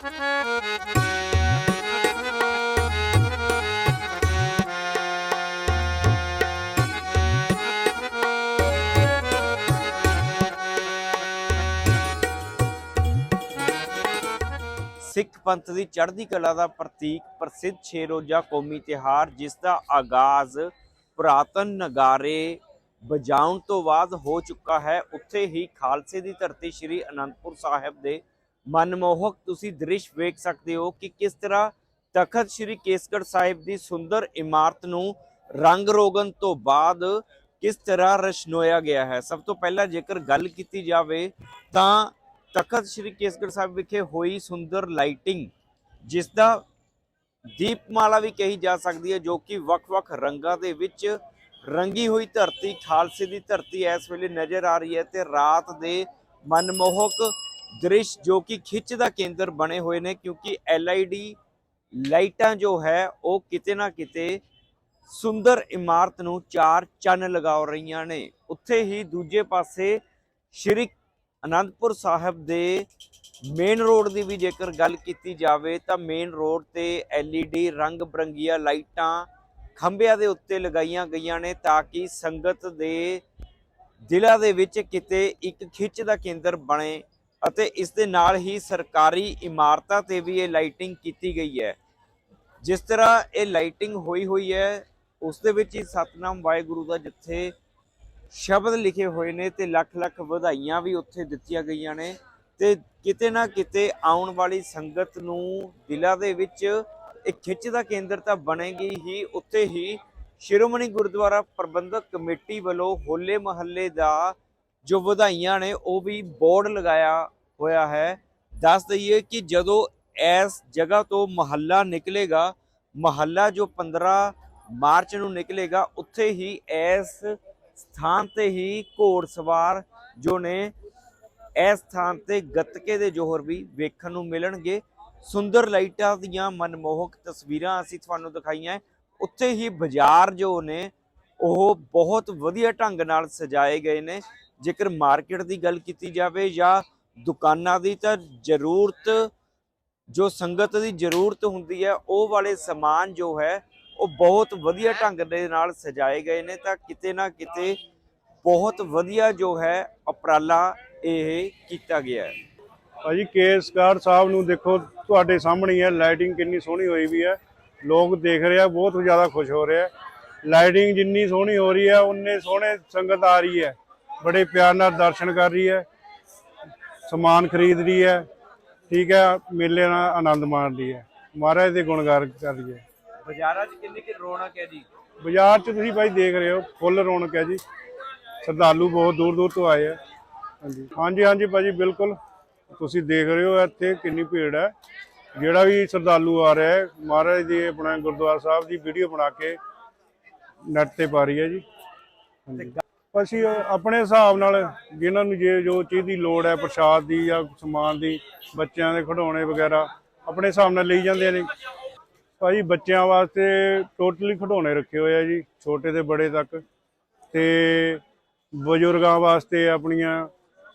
ਸਿੱਖ ਪੰਥ ਦੀ ਚੜ੍ਹਦੀ ਕਲਾ ਦਾ ਪ੍ਰਤੀਕ ਪ੍ਰਸਿੱਧ ਛੇ ਰੋਜ਼ਾ ਕੌਮੀ ਤਿਹਾਰ ਜਿਸ ਦਾ ਆਗਾਜ਼ ਪੁਰਾਤਨ ਨਗਾਰੇ ਵਜਾਉਣ ਤੋਂ ਬਾਅਦ ਹੋ ਚੁੱਕਾ ਹੈ। ਉੱਥੇ ਹੀ ਖਾਲਸੇ ਦੀ ਧਰਤੀ ਸ੍ਰੀ ਅਨੰਦਪੁਰ ਸਾਹਿਬ ਦੇ ਮਨਮੋਹਕ ਤੁਸੀਂ ਦ੍ਰਿਸ਼ ਵੇਖ ਸਕਦੇ ਹੋ ਕਿ ਕਿਸ ਤਰ੍ਹਾਂ ਤਖਤ ਸ੍ਰੀ ਕੇਸਗੜ੍ਹ ਸਾਹਿਬ ਦੀ ਸੁੰਦਰ ਇਮਾਰਤ ਨੂੰ ਰੰਗ ਰੋਗਨ ਤੋਂ ਬਾਅਦ ਕਿਸ ਤਰ੍ਹਾਂ ਰਸ਼ਨੋਇਆ ਗਿਆ ਹੈ। ਸਭ ਤੋਂ ਪਹਿਲਾਂ ਜੇਕਰ ਗੱਲ ਕੀਤੀ ਜਾਵੇ ਤਾਂ ਤਖਤ ਸ੍ਰੀ ਕੇਸਗੜ੍ਹ ਸਾਹਿਬ ਵਿਖੇ ਹੋਈ ਸੁੰਦਰ ਲਾਈਟਿੰਗ, ਜਿਸ ਦਾ ਦੀਪਮਾਲਾ ਵੀ ਕਹੀ ਜਾ ਸਕਦੀ ਹੈ, ਜੋ ਕਿ ਵੱਖ-ਵੱਖ ਰੰਗਾਂ ਦੇ ਵਿੱਚ ਰੰਗੀ ਹੋਈ ਧਰਤੀ, ਖਾਲਸੇ ਦੀ ਧਰਤੀ ਇਸ ਵੇਲੇ ਨਜ਼ਰ ਆ ਰਹੀ ਹੈ ਤੇ ਰਾਤ ਦੇ ਮਨਮੋਹਕ ਦ੍ਰਿਸ਼ ਜੋ ਕਿ ਖਿੱਚ ਦਾ ਕੇਂਦਰ ਬਣੇ ਹੋਏ ਨੇ ਕਿਉਂਕਿ LED ਲਾਈਟਾਂ ਜੋ ਹੈ ਉਹ ਕਿਤੇ ਨਾ ਕਿਤੇ ਸੁੰਦਰ ਇਮਾਰਤ ਨੂੰ ਚਾਰ ਚੰਨ ਲਗਾ ਰਹੀਆਂ ਨੇ। ਉੱਥੇ ਹੀ ਦੂਜੇ ਪਾਸੇ ਸ਼੍ਰੀ ਅਨੰਦਪੁਰ ਸਾਹਿਬ ਦੇ ਮੇਨ ਰੋਡ ਦੀ ਵੀ ਜੇਕਰ ਗੱਲ ਕੀਤੀ ਜਾਵੇ ਤਾਂ ਮੇਨ ਰੋਡ ਤੇ LED ਰੰਗ ਬਰੰਗੀਆਂ ਲਾਈਟਾਂ ਖੰਭਿਆਂ ਦੇ ਉੱਤੇ ਲਗਾਈਆਂ ਗਈਆਂ ਨੇ ਤਾਂ ਕਿ ਸੰਗਤ ਦੇ ਦਿਲਾਂ ਦੇ ਵਿੱਚ ਕਿਤੇ ਇੱਕ ਖਿੱਚ ਦਾ ਕੇਂਦਰ ਬਣੇ ਅਤੇ ਇਸ ਦੇ ਨਾਲ ਹੀ ਸਰਕਾਰੀ ਇਮਾਰਤਾਂ ਤੇ ਵੀ ਇਹ ਲਾਈਟਿੰਗ ਕੀਤੀ ਗਈ ਹੈ। ਜਿਸ ਤਰ੍ਹਾਂ ਇਹ ਲਾਈਟਿੰਗ ਹੋਈ ਹੋਈ ਹੈ, ਉਸ ਦੇ ਵਿੱਚ ਹੀ ਸਤਨਾਮ ਵਾਹਿਗੁਰੂ ਦਾ ਜਿੱਥੇ ਸ਼ਬਦ ਲਿਖੇ ਹੋਏ ਨੇ ਤੇ ਲੱਖ ਲੱਖ ਵਧਾਈਆਂ ਵੀ ਉੱਥੇ ਦਿੱਤੀਆਂ ਗਈਆਂ ਨੇ ਤੇ ਕਿਤੇ ਨਾ ਕਿਤੇ ਆਉਣ ਵਾਲੀ ਸੰਗਤ ਨੂੰ ਦਿਲਾਂ ਦੇ ਵਿੱਚ ਇੱਕ ਖਿੱਚ ਦਾ ਕੇਂਦਰ ਤਾਂ ਬਣੇਗੀ ਹੀ। ਉੱਥੇ ਹੀ ਸ਼੍ਰੋਮਣੀ ਗੁਰਦੁਆਰਾ ਪ੍ਰਬੰਧਕ ਕਮੇਟੀ ਵੱਲੋਂ ਹੋਲੇ ਮਹੱਲੇ ਦਾ ਜੋ ਵਧਾਈਆਂ ਨੇ, ਉਹ ਵੀ ਬੋਰਡ ਲਗਾਇਆ ਹੋਇਆ ਹੈ। ਦੱਸ ਦਈਏ ਕਿ ਜਦੋਂ ਇਸ ਜਗ੍ਹਾ ਤੋਂ ਮਹੱਲਾ ਨਿਕਲੇਗਾ, ਮਹੱਲਾ ਜੋ 15 ਮਾਰਚ ਨੂੰ ਨਿਕਲੇਗਾ, ਉੱਥੇ ਹੀ ਇਸ ਸਥਾਨ ਤੇ ਹੀ ਘੋੜ ਸਵਾਰ ਜੋ ਨੇ, ਇਸ ਸਥਾਨ ਤੇ ਗੱਤਕੇ ਦੇ ਜੋਹਰ ਵੀ ਵੇਖਣ ਨੂੰ ਮਿਲਣਗੇ। ਸੁੰਦਰ ਲਾਈਟਾਂ ਦੀਆਂ ਮਨਮੋਹਕ ਤਸਵੀਰਾਂ ਅਸੀਂ ਤੁਹਾਨੂੰ ਦਿਖਾਈਆਂ ਉੱਥੇ ਹੀ ਬਾਜ਼ਾਰ ਜੋ ਨੇ, ਉਹ ਬਹੁਤ ਵਧੀਆ ਢੰਗ ਨਾਲ ਸਜਾਏ ਗਏ ਨੇ। ਜੇਕਰ ਮਾਰਕੀਟ ਦੀ ਗੱਲ ਕੀਤੀ ਜਾਵੇ ਜਾਂ ਦੁਕਾਨਾਂ ਦੀ, ਤਾਂ ਜ਼ਰੂਰਤ, ਜੋ ਸੰਗਤ ਦੀ ਜ਼ਰੂਰਤ ਹੁੰਦੀ ਹੈ, ਉਹ ਵਾਲੇ ਸਮਾਨ ਜੋ ਹੈ, ਉਹ ਬਹੁਤ ਵਧੀਆ ਢੰਗ ਦੇ ਨਾਲ ਸਜਾਏ ਗਏ ਨੇ, ਤਾਂ ਕਿਤੇ ਨਾ ਕਿਤੇ ਬਹੁਤ ਵਧੀਆ ਜੋ ਹੈ, ਉਪਰਾਲਾ ਇਹ ਕੀਤਾ ਗਿਆ ਹੈ। ਭਾਜੀ ਕੇਸਕਾਰ ਸਾਹਿਬ ਨੂੰ ਦੇਖੋ, ਤੁਹਾਡੇ ਸਾਹਮਣੇ ਹੀ ਹੈ, ਲਾਈਟਿੰਗ ਕਿੰਨੀ ਸੋਹਣੀ ਹੋਈ ਵੀ ਹੈ। ਲੋਕ ਦੇਖ ਰਹੇ ਆ, ਬਹੁਤ ਜ਼ਿਆਦਾ ਖੁਸ਼ ਹੋ ਰਹੇ ਆ। ਲਾਈਟਿੰਗ ਜਿੰਨੀ ਸੋਹਣੀ ਹੋ ਰਹੀ ਹੈ, ਉਨੇ ਸੋਹਣੇ ਸੰਗਤ ਆ ਰਹੀ ਹੈ। ਬੜੇ ਪਿਆਰ ਨਾਲ ਦਰਸ਼ਨ ਕਰ ਰਹੀ ਹੈ। ਸਮਾਨ ਖਰੀਦ ਰਹੀ ਹੈ। ਠੀਕ ਹੈ ਮੇਲੇ ਨਾਲ ਆਨੰਦ ਮਾਣ ਰਹੀ ਹੈ। ਮਹਾਰਾਜ ਦੇ ਗੁਣਗਾਨ ਕਰ ਰਹੀ ਹੈ। ਬਾਜ਼ਾਰਾਂ 'ਚ ਕਿੰਨੀ ਕਿ ਰੌਣਕ ਹੈ ਜੀ? ਬਾਜ਼ਾਰ 'ਚ ਤੁਸੀਂ ਭਾਈ ਦੇਖ ਰਹੇ ਹੋ ਫੁੱਲ ਰੌਣਕ ਹੈ ਜੀ। ਸ਼ਰਧਾਲੂ ਬਹੁਤ ਦੂਰ ਦੂਰ ਤੋਂ ਆਏ ਆ। ਹਾਂਜੀ। ਹਾਂਜੀ ਹਾਂਜੀ ਭਾਜੀ ਬਿਲਕੁਲ। ਤੁਸੀਂ ਦੇਖ ਰਹੇ ਹੋ ਇੱਥੇ ਕਿੰਨੀ ਭੀੜ ਹੈ। ਜਿਹੜਾ ਵੀ ਸ਼ਰਧਾਲੂ ਆ ਰਿਹਾ ਹੈ ਮਹਾਰਾਜ ਦੀ ਆਪਣਾ ਗੁਰਦੁਆਰਾ ਸਾਹਿਬ ਦੀ ਵੀਡੀਓ ਬਣਾ ਕੇ ਨੈਟ ਤੇ ਪਾ ਰਹੀ ਹੈ ਜੀ। ਹਾਂਜੀ। ਅਸੀਂ ਆਪਣੇ ਹਿਸਾਬ ਨਾਲ ਜਿਨ੍ਹਾਂ ਨੂੰ ਜੇ ਜੋ ਚੀਜ਼ ਦੀ ਲੋੜ ਹੈ, ਪ੍ਰਸ਼ਾਦ ਦੀ ਜਾਂ ਸਮਾਨ ਦੀ, ਬੱਚਿਆਂ ਦੇ ਖਿਡੌਣੇ ਵਗੈਰਾ, ਆਪਣੇ ਹਿਸਾਬ ਨਾਲ ਲਈ ਜਾਂਦੇ ਨੇ। ਭਾਜੀ, ਬੱਚਿਆਂ ਵਾਸਤੇ ਟੋਟਲੀ ਖਿਡੌਣੇ ਰੱਖੇ ਹੋਏ ਆ ਜੀ, ਛੋਟੇ ਤੇ ਬੜੇ ਤੱਕ। ਤੇ ਬਜ਼ੁਰਗਾਂ ਵਾਸਤੇ ਆਪਣੀਆਂ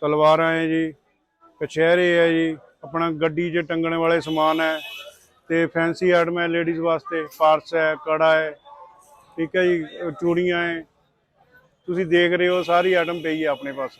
ਤਲਵਾਰਾਂ ਹੈ ਜੀ, ਕਛਹਿਰੇ ਹੈ ਜੀ, ਆਪਣਾ ਗੱਡੀ 'ਚ ਟੰਗਣ ਵਾਲੇ ਸਮਾਨ ਹੈ। ਤੇ ਫੈਂਸੀ ਆਈਟਮ ਹੈ ਲੇਡੀਜ਼ ਵਾਸਤੇ ਪਾਰਸ ਹੈ, ਕੜਾ ਹੈ, ਠੀਕ ਹੈ ਜੀ, ਚੂੜੀਆਂ ਹੈ। ਤੁਸੀਂ ਦੇਖ ਰਹੇ ਹੋ ਸਾਰੀ ਆਈਟਮ ਪਈ ਹੈ ਆਪਣੇ ਪਾਸ।